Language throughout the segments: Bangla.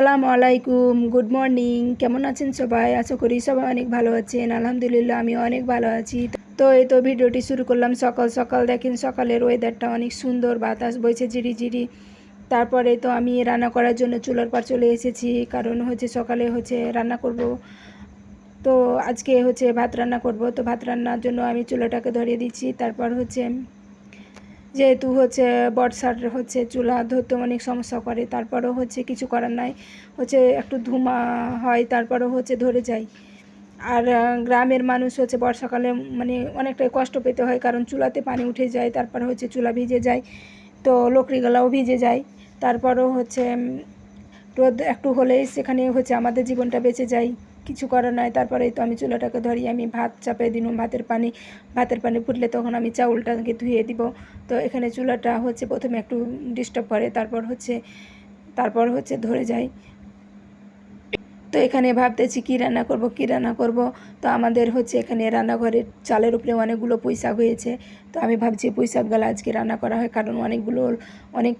আসসালামু আলাইকুম গুড মর্নিং কেমন আছেন সবাই? আশা করি সবাই অনেক ভালো আছেন। আলহামদুলিল্লাহ আমি অনেক ভালো আছি। তো এই তো ভিডিওটি শুরু করলাম। সকাল সকাল দেখেন, সকালের ওয়েদারটা অনেক সুন্দর। বাতাস বইছে ঝিরি ঝিরি তারপরে তো আমি রান্না করার জন্য চুলার পার চলে এসেছি। কারণ হচ্ছে সকালে হচ্ছে রান্না করব। তো আজকে হচ্ছে ভাত রান্না করব। তো ভাত রান্নার জন্য আমি চুলাটাকে ধরিয়ে দিচ্ছি। তারপর হচ্ছে যেহেতু হচ্ছে বর্ষার হচ্ছে চুলা ধরতে অনেক সমস্যা করে, তারপরেও হচ্ছে কিছু করার নাই। হচ্ছে একটু ধুমা হয়, তারপরেও হচ্ছে ধরে যায়। আর গ্রামের মানুষ হচ্ছে বর্ষাকালে মানে অনেকটাই কষ্ট পেতে হয়, কারণ চুলাতে পানি উঠে যায়, তারপরে হচ্ছে চুলা ভিজে যায়, তো লকড়িগুলাও ভিজে যায়। তারপরও হচ্ছে রোদ একটু হলেই সেখানে হচ্ছে আমাদের জীবনটা বেঁচে যায়। কিছু করার নয় তারপরে তো আমি চুলাটাকে ধরি, আমি ভাত চাপিয়ে দিলাম ভাতের পানি। ভাতের পানি ফুটলে তখন আমি চাউলটাকে ধুয়ে দিব। তো এখানে চুলাটা হচ্ছে প্রথমে একটু ডিস্টার্ব করে, তারপর হচ্ছে তারপর হচ্ছে ধরে যায়। তো এখানে ভাবতেছি কী রান্না করব, কী রান্না করব? তো আমাদের হচ্ছে এখানে রান্নাঘরের চালের উপরে অনেকগুলো পুঁইশাক হয়েছে। তো আমি ভাবছি পুঁইশাকগুলো আজকে রান্না করা হয়, কারণ অনেকগুলো, অনেক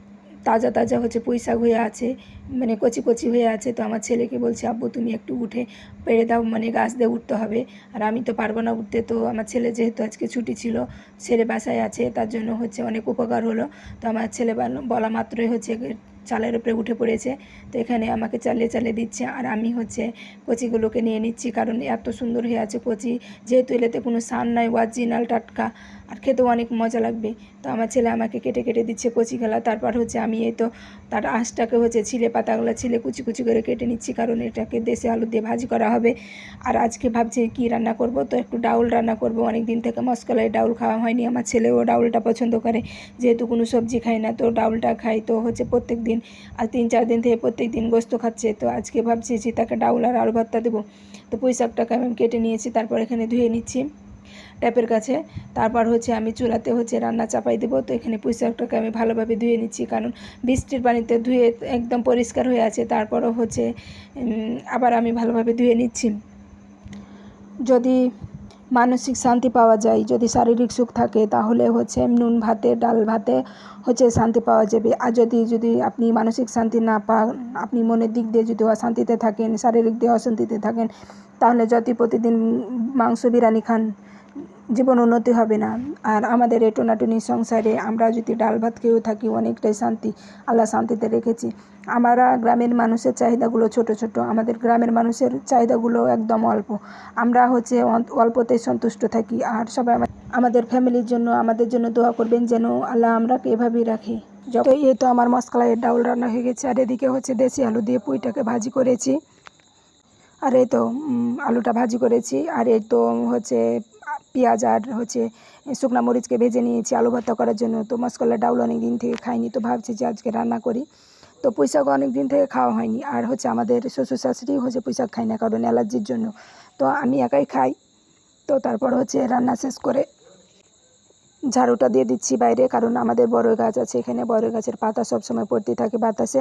তাজা তাজা হচ্ছে পুঁইশাক হয়ে আছে মানে কচি কচি হয়ে আছে। তো আমার ছেলেকে বলছে, আব্বু, তুমি একটু উঠে পেরে দাও মানে গাছ দিয়ে উঠতে হবে। আর আমি তো পারব না উঠতে। তো আমার ছেলে যেহেতু আজকে ছুটি ছিল, ছেলে বাসায় আছে, তার জন্য হচ্ছে অনেক উপকার হলো। তো আমার ছেলে বলা মাত্রই হচ্ছে চালের উপরে উঠে পড়েছে। তো এখানে আমাকে চালিয়ে চালিয়ে দিচ্ছে, আর আমি হচ্ছে কচিগুলোকে নিয়ে নিচ্ছি, কারণ এত সুন্দর হয়ে আছে কচি। যেহেতু এলেতে কোনো সান নাই অরিজিনাল টাটকা। আর খেতেও অনেক মজা লাগবে। তো আমার ছেলে আমাকে কেটে কেটে দিচ্ছে কচিগুলা তারপর হচ্ছে আমি এই তো তার আঁশটাকে হচ্ছে ছিলে পাতাগুলো ছিলে কুচি কুচি করে কেটে নিচ্ছি, কারণ এটাকে দেশে আলু দিয়ে ভাজি করা হবে। আর আজকে ভাবছি কি রান্না করব? তো একটু ডাউল রান্না করব। অনেক দিন থেকে মস্কলায় ডাউল খাওয়া হয়নি। আমার ছেলেও ডাউলটা পছন্দ করে। যেহেতু কোনো সবজি খায় না, তো ডাউলটা খাই তো হচ্ছে প্রত্যেক দিন আর তিন চার দিন থেকে প্রত্যেক দিন গোস্ত খাচ্ছে। তো আজকে ভাবছি যে তাকে ডাউল আর আলু ভর্তা দেবো। তো পুঁই শাকটাকে আমি কেটে নিয়েছি, তারপর এখানে ধুয়ে নিচ্ছি। ট্যাপের কাছে। তারপর হচ্ছে আমি চুলাতে হচ্ছে রান্না চাপাই দেবো। তো এখানে পুঁই শাকটাকে আমি ভালোভাবে ধুয়ে নিচ্ছি। কারণ বৃষ্টির পানিতে ধুয়ে একদম পরিষ্কার হয়ে আছে। তারপরও হচ্ছে আবার আমি ভালোভাবে ধুয়ে নিচ্ছি। যদি মানসিক শান্তি পাওয়া যায়, যদি শারীরিক সুখ থাকে, তাহলে হচ্ছে নুন ভাতে, ডাল ভাতে হচ্ছে শান্তি পাওয়া যাবে। আর যদি যদি আপনি মানসিক শান্তি না পান, আপনি মনের দিক দিয়ে যদি অশান্তিতে থাকেন, শারীরিক দিয়ে অশান্তিতে থাকেন, তাহলে যদি প্রতিদিন মাংস বিরিয়ানি খান জীবন উন্নতি হবে না। আর আমাদের এই টোনাটুনি সংসারে আমরা যদি ডাল ভাত খেয়েও থাকি, অনেকটাই শান্তি, আল্লাহ শান্তিতে রেখেছি। আমরা গ্রামের মানুষের চাহিদাগুলো ছোট ছোট। আমাদের গ্রামের মানুষের চাহিদাগুলো একদম অল্প। আমরা হচ্ছে অল্পতেই সন্তুষ্ট থাকি। আর সবাই আমাদের ফ্যামিলির জন্য, আমাদের জন্য দোয়া করবেন যেন আল্লাহ আমরাকে এভাবেই রাখে। যখন এই তো আমার মশলায়ের ডাউল রান্না হয়ে গেছে। আর এদিকে হচ্ছে দেশি আলু দিয়ে পুঁইটাকে ভাজি করেছি। আর এই তো আলুটা ভাজি করেছি। আর এই তো হচ্ছে পেঁয়াজ আর হচ্ছে শুকনা মরিচকে ভেজে নিয়েছি, আলু ভর্তা করার জন্য। তো মশকলা ডাউল অনেক দিন থেকে খাইনি, তো ভাবছি যে আজকে রান্না করি। তো পুঁইশাক অনেক দিন থেকে খাওয়া হয়নি। আর হচ্ছে আমাদের শ্বশুর শাশুড়ি হচ্ছে পুঁইশাক খাই না কারণ অ্যালার্জির জন্য। তো আমি একাই খাই। তো তারপর হচ্ছে রান্না শেষ করে ঝাড়ুটা দিয়ে দিচ্ছি বাইরে, কারণ আমাদের বড় গাছ আছে, এখানে বড় গাছের পাতা সবসময় পড়তে থাকে বাতাসে।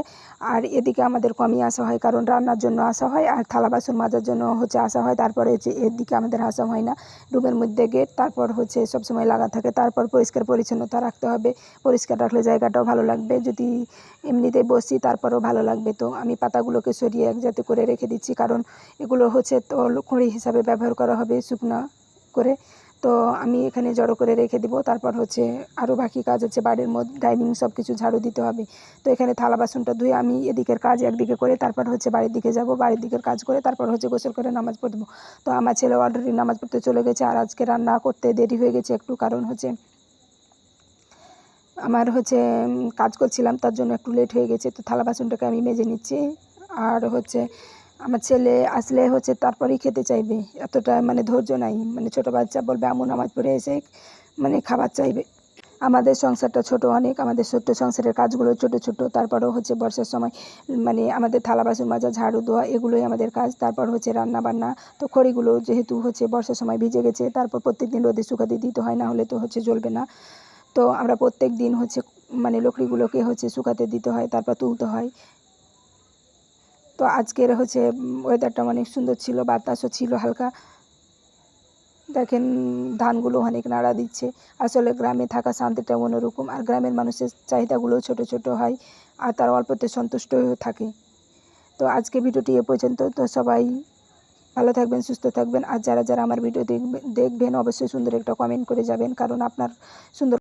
আর এদিকে আমাদের কমই আসা হয়, কারণ রান্নার জন্য আসা হয়, আর থালা বাসন মাজার জন্য হচ্ছে আসা হয়। তারপরে হচ্ছে এদিকে আমাদের আসা হয় না। রুমের মধ্যে গেট তারপর হচ্ছে সবসময় লাগা থাকে, তারপর পরিষ্কার পরিচ্ছন্নতা রাখতে হবে। পরিষ্কার রাখলে জায়গাটাও ভালো লাগবে, যদি এমনিতে বসি তারপরও ভালো লাগবে। তো আমি পাতাগুলোকে সরিয়ে এক জাতে করে রেখে দিচ্ছি, কারণ এগুলো হচ্ছে তো খড়ি হিসাবে ব্যবহার করা হবে, শুকনা করে। তো আমি এখানে জড়ো করে রেখে দিব। তারপর হচ্ছে আরও বাকি কাজ হচ্ছে বাড়ির মধ্যে ডাইনিং সব কিছু ঝাড়ু দিতে হবে। তো এখানে থালা বাসনটা ধুয়ে আমি এদিকের কাজ একদিকে করে তারপর হচ্ছে বাড়ির দিকে যাব। বাড়ির দিকের কাজ করে তারপর হচ্ছে গোসল করে নামাজ পড়ব তো আমার ছেলে অলরেডি নামাজ পড়তে চলে গেছে আর আজকে রান্না করতে দেরি হয়ে গেছে একটু কারণ হচ্ছে আমার হচ্ছে কাজ করছিলাম, তার জন্য একটু লেট হয়ে গেছে। তো থালা বাসনটাকে আমি মেজে নিচ্ছি। আর হচ্ছে আমার ছেলে আসলে হচ্ছে তারপরেই খেতে চাইবে। এতটা মানে ধৈর্য নাই। মানে ছোটো বাচ্চা বলবে আমু নামাজ পড়ে এসে মানে খাবার চাইবে। আমাদের সংসারটা ছোট অনেক। আমাদের ছোট্ট সংসারের কাজগুলো ছোট ছোট। তারপরেও হচ্ছে বর্ষার সময় মানে আমাদের থালা বাসন মাজা, ঝাড়ু দেওয়া এগুলোই আমাদের কাজ। তারপর হচ্ছে রান্না বান্না। তো খড়িগুলো যেহেতু হচ্ছে বর্ষার সময় ভিজে গেছে, তারপর প্রত্যেক দিন রোদে শুকাতে দিতে হয় না হলে তো হচ্ছে জ্বলবে না। তো আমরা প্রত্যেক দিন হচ্ছে মানে লকড়িগুলোকে হচ্ছে শুকাতে দিতে হয়, তারপর তুলতে হয়। তো আজকের হচ্ছে ওয়েদারটা অনেক সুন্দর ছিল, বাতাসও ছিল হালকা। দেখেন, ধানগুলো অনেক নাড়া দিচ্ছে। আসলে গ্রামে থাকা শান্তিটা অন্যরকম আর গ্রামের মানুষের চাহিদাগুলো ছোট ছোট হয়, আর তারা অল্পতে সন্তুষ্ট হয়ে থাকে। তো আজকে ভিডিওটি এ পর্যন্ত। তো সবাই ভালো থাকবেন, সুস্থ থাকবেন, আর যারা যারা আমার ভিডিও দেখবে, দেখবেন, অবশ্যই সুন্দর একটা কমেন্ট করে যাবেন, কারণ আপনার সুন্দর